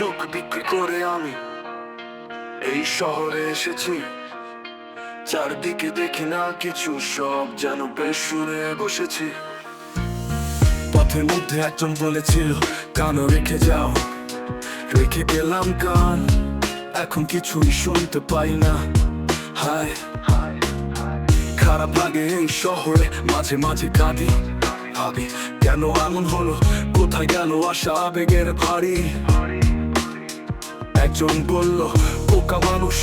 চোখ বিক্রি করে আমি এই শহরে এসেছি। চারদিকে দেখি না কিছু, সব যেন শুনে বসেছি। পথের মধ্যে একজন বলেছিল, কানও রেখে যাও। রেখে গেলাম কান, এখন কিছুই শুনতে পাই না। হায় খারাপ লাগে এই শহরে, মাঝে মাঝে কাঁদি। ভাবি, কেন এমন হলো? কোথায় গেল আশা আবেগের ভারী একজন বলল পোকা মানুষ,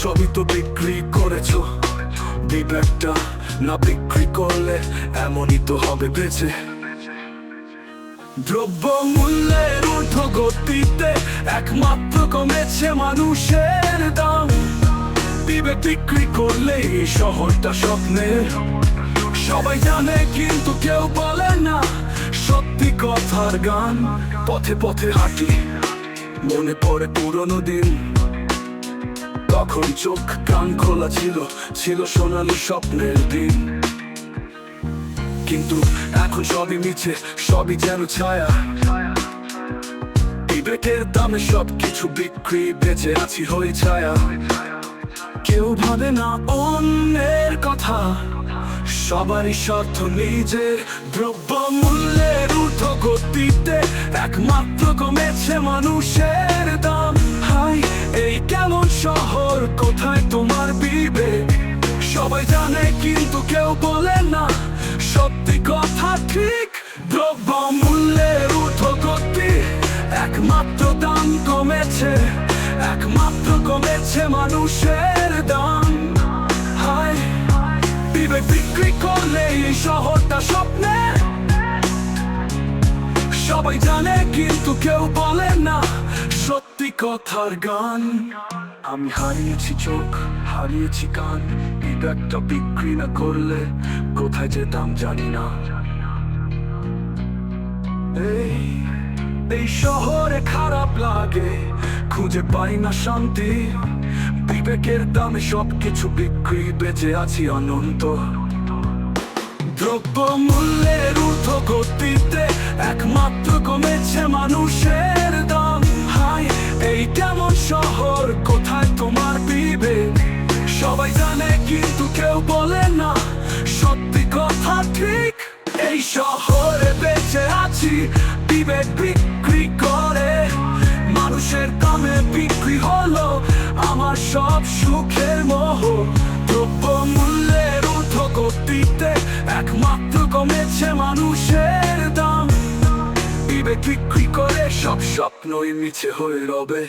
সবই তো বিক্রি করেছ। করেছ বিবেকটা না বিক্রি করলে এমনই তো হবে বেঁচে। দ্রব্য মূল্যের ঊর্ধ্ব গতিতে একমাত্র কমেছে মানুষের দাম। বিবেক বিক্রি করলে এই শহরটা স্বপ্নে সবাই জানে কিন্তু কেউ বলে না, সত্যি কথার গান পথে পথে হাঁটি। মনে পড়ে পুরনো দিন। তখন চোখ কান খোলা ছিল ছিল সোনালি স্বপ্নের দিন। কিন্তু এখন সবই মিছে, সবই যেন ছায়া। বিবেকের দামে সব কিছু বিক্রি, বেঁচে আছি হয়ে ছায়া। কেউ ভাবে না অন্যের কথা, সবারই স্বার্থ নিজের দ্রব্য মূল্যের ঊর্ধ্ব গতিতে একমাত্র কমেছে মানুষের দাম। হাই, এই কেমন শহর? কোথায় তোমার বিবেক সবাই জানে, কিন্তু কেউ বলে না। সত্যি কথা, ঠিক দ্রব্য মূল্যের ঊর্ধ্ব একমাত্র দাম কমেছে। একমাত্র কমেছে মানুষের দাম। হায় বিবেক বিক্রি করলে এই শহরটা সবাই জানে, কিন্তু কেউ বলে না, সত্যি কথার গান। আমি হারিয়েছি চোখ, হারিয়েছি কান বিবেকটা বিক্রি না করলে কোথায় যেতাম জানি না। এই এই শহরে খারাপ লাগে, খুঁজে পাই না শান্তি। বিবেকের দামে সবকিছু বিক্রি, বেঁচে আছি অনন্ত। দ্রব্য মূল্যের ঊর্ধ্ব গতিতে একমাত্র কমেছে মানুষের দাম। হাই এই কেমন শহর, কোথায় তোমার বিবেক সবাই জানে কিন্তু কেউ বলে না, সত্যি কথা ঠিক। এই শহরে বেঁচে আছি বিবেক বিক্রি করে। মানুষের দামে বিক্রি হলো, আমার সব সুখের বিক্রি করে সব স্বপ্নই মিছে হয়ে রবে।